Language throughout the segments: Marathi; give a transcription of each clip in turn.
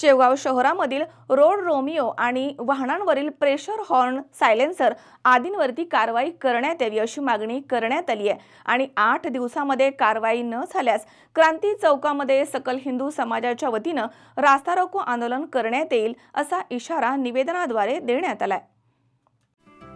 शेवगाव शहरामधील रोड रोमिओ आणि वाहनांवरील प्रेशर हॉर्न सायलेन्सर आदींवरती कारवाई करण्यात यावी अशी मागणी करण्यात आली आहे. आणि आठ दिवसामध्ये कारवाई न झाल्यास क्रांती चौकामध्ये सकल हिंदू समाजाच्या वतीनं रास्ता रोको आंदोलन करण्यात येईल असा इशारा निवेदनाद्वारे देण्यात आलाय.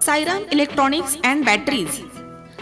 Sairam electronics and batteries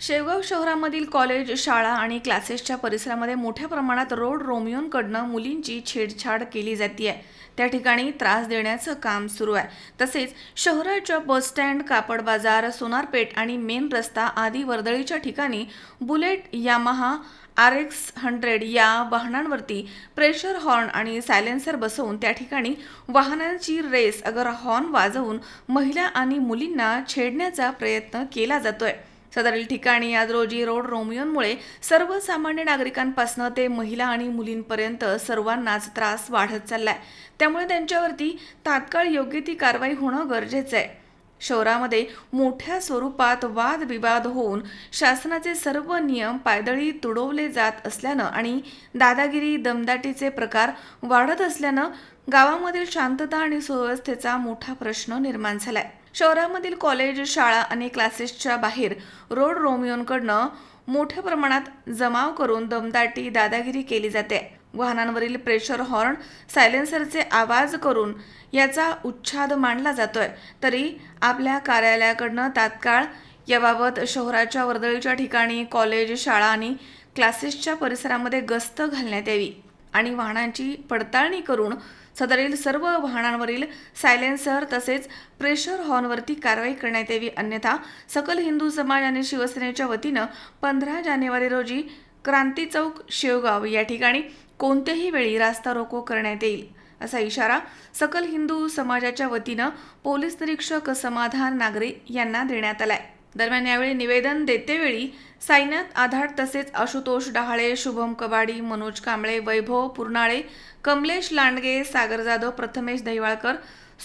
Shevgaon शहरामधील कॉलेज शाळा आणि क्लासेसच्या परिसरामध्ये मोठ्या प्रमाणात रोड रोमियोंकडनं मुलींची छेडछाड केली जाते त्या ठिकाणी त्रास देण्याचं काम सुरू आहे. तसेच शहराच्या बसस्टँड कापड बाजार सोनारपेठ आणि मेन रस्ता आदी वर्दळीच्या ठिकाणी bullet Yamaha R X hundred या वाहनांवरती प्रेशर हॉर्न आणि सायलेन्सर बसवून त्या ठिकाणी वाहनांची रेस अगर हॉर्न वाजवून महिला आणि मुलींना छेडण्याचा प्रयत्न केला जातोय. सदरील ठिकाणी आज रोजी रोड रोमियोंमुळे सर्वसामान्य नागरिकांपासून ते महिला आणि मुलींपर्यंत सर्वांनाच त्रास वाढत चाललाय. त्यामुळे त्यांच्यावरती तात्काळ योग्य ती कारवाई होणं गरजेचं आहे. शहरामध्ये मोठ्या स्वरूपात वादविवाद होऊन शासनाचे सर्व नियम पायदळी तुडवले जात असल्यानं आणि दादागिरी दमदाटीचे प्रकार वाढत असल्यानं गावामधील शांतता आणि सुव्यवस्थेचा मोठा प्रश्न निर्माण झालाय. शहरामधील कॉलेज शाळा आणि क्लासेसच्या बाहेर रोड रोमियोंकडनं मोठ्या प्रमाणात जमाव करून दमदाटी दादागिरी केली जाते. वाहनांवरील प्रेशर हॉर्न सायलेन्सरचे आवाज करून याचा उच्छाद मांडला जातोय. तरी आपल्या कार्यालयाकडनं तात्काळ याबाबत शहराच्या वर्दळीच्या ठिकाणी कॉलेज शाळा आणि क्लासेसच्या परिसरामध्ये गस्त घालण्यात यावी. आणि वाहनांची पडताळणी करून सदरील सर्व वाहनांवरील सायलेन्सर तसेच प्रेशर हॉर्नवरती कारवाई करण्यात यावी. अन्यथा सकल हिंदू समाज आणि शिवसेनेच्या वतीनं पंधरा जानेवारी रोजी क्रांती चौक शेवगाव या ठिकाणी कोणत्याही वेळी रास्ता रोको करण्यात येईल असा इशारा सकल हिंदू समाजाच्या वतीनं पोलीस निरीक्षक समाधान नागरे यांना देण्यात आलाय. दरम्यान यावेळी निवेदन देतेवेळी साईनाथ आधाड तसेच आशुतोष डहाळे शुभम कबाडी मनोज कांबळे वैभव पुरनाळे कमलेश लांडगे सागर जाधव प्रथमेश दहिवाळकर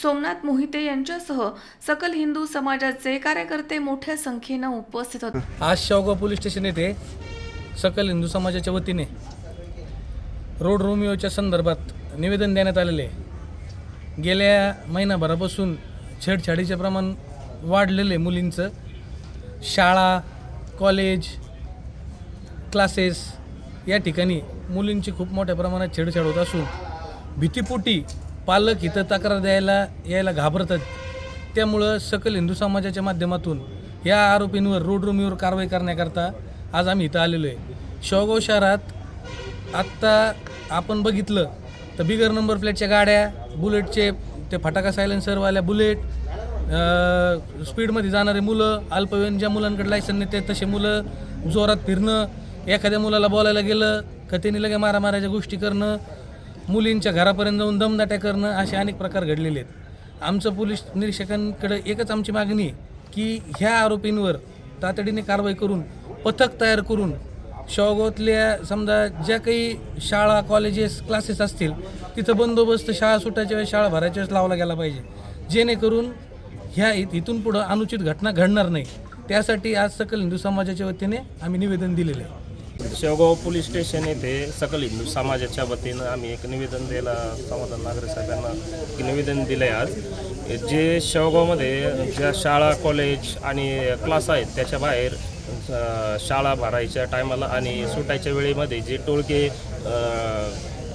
सोमनाथ मोहिते यांच्यासह सकल हिंदू समाजाचे कार्यकर्ते मोठ्या संख्येनं उपस्थित होते. आज शेवगाव पोलीस स्टेशन येथे सकल हिंदू समाजाच्या वतीने रोड रोमिओच्या संदर्भात निवेदन देण्यात आलेले आहे. गेल्या महिनाभरापासून छेडछाडीचे प्रमाण वाढलेले मुलींचं. शाळा कॉलेज क्लासेस या ठिकाणी मुलींची खूप मोठ्या प्रमाणात छेडछाड होत असून भीतीपोटी पालक इथं तक्रार द्यायला यायला घाबरतात. त्यामुळं सकल हिंदू समाजाच्या माध्यमातून या आरोपींवर रोडरुमीवर कारवाई करण्याकरता आज आम्ही इथं आलेलो आहे. शेवगाव शहरात आत्ता आपण बघितलं तर बिगर नंबर प्लेटच्या गाड्या बुलेटचे ते फटाका सायलेन्सरवाल्या बुलेट स्पीडमध्ये जाणारे मुलं अल्पवयीन ज्या मुलांकडे लायसन नाही ते तसे मुलं जोरात फिरणं एखाद्या मुलाला बोलायला गेलं का त्यांनी लगे मारामाराच्या गोष्टी करणं मुलींच्या घरापर्यंत जाऊन दमदाट्या करणं असे अनेक प्रकार घडलेले आहेत. आमचं पोलीस निरीक्षकांकडे एकच आमची मागणी आहे की ह्या आरोपींवर तातडीने कारवाई करून पथक तयार करून शेवगावातल्या समजा ज्या काही शाळा कॉलेजेस क्लासेस असतील तिथं बंदोबस्त शाळा सुटायच्या वेळेस शाळा भरायच्या वेळेस लावला गेला पाहिजे. जेणेकरून ह्या इथून पुढं अनुचित घटना घडणार नाही. त्यासाठी आज सकल हिंदू समाजाच्या वतीने आम्ही निवेदन दिलेलं आहे. शेवगाव पोलीस स्टेशन येथे सकल हिंदू समाजाच्या वतीनं आम्ही एक निवेदन द्यायला समाधान नागरे साहेबांना एक निवेदन दिलं आहे आज. जे शेवगावमध्ये ज्या शाळा कॉलेज आणि क्लास आहेत त्याच्या बाहेर शाळा भरायच्या टायमाला आणि सुटायच्या वेळेमध्ये जे टोळके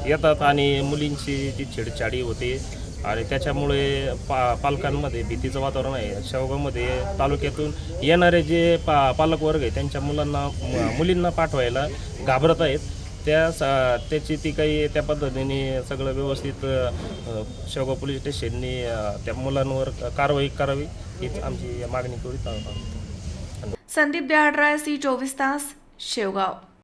येतात आणि मुलींची जी छेडछाडी होते आणि त्याच्यामुळे पा पालकांमध्ये भीतीचं वातावरण आहे. शेवगावमध्ये तालुक्यातून येणारे जे पा पालकवर्ग आहे त्यांच्या मुलांना मुलींना पाठवायला घाबरत आहेत. त्या स- त्याची ती काही त्या पद्धतीने सगळं व्यवस्थित शेवगाव पोलीस स्टेशननी त्या मुलांवर कारवाई करावी हीच आमची मागणी करीत आहोत संदीप देहाडराय सी चोवीस तास शेवगाव.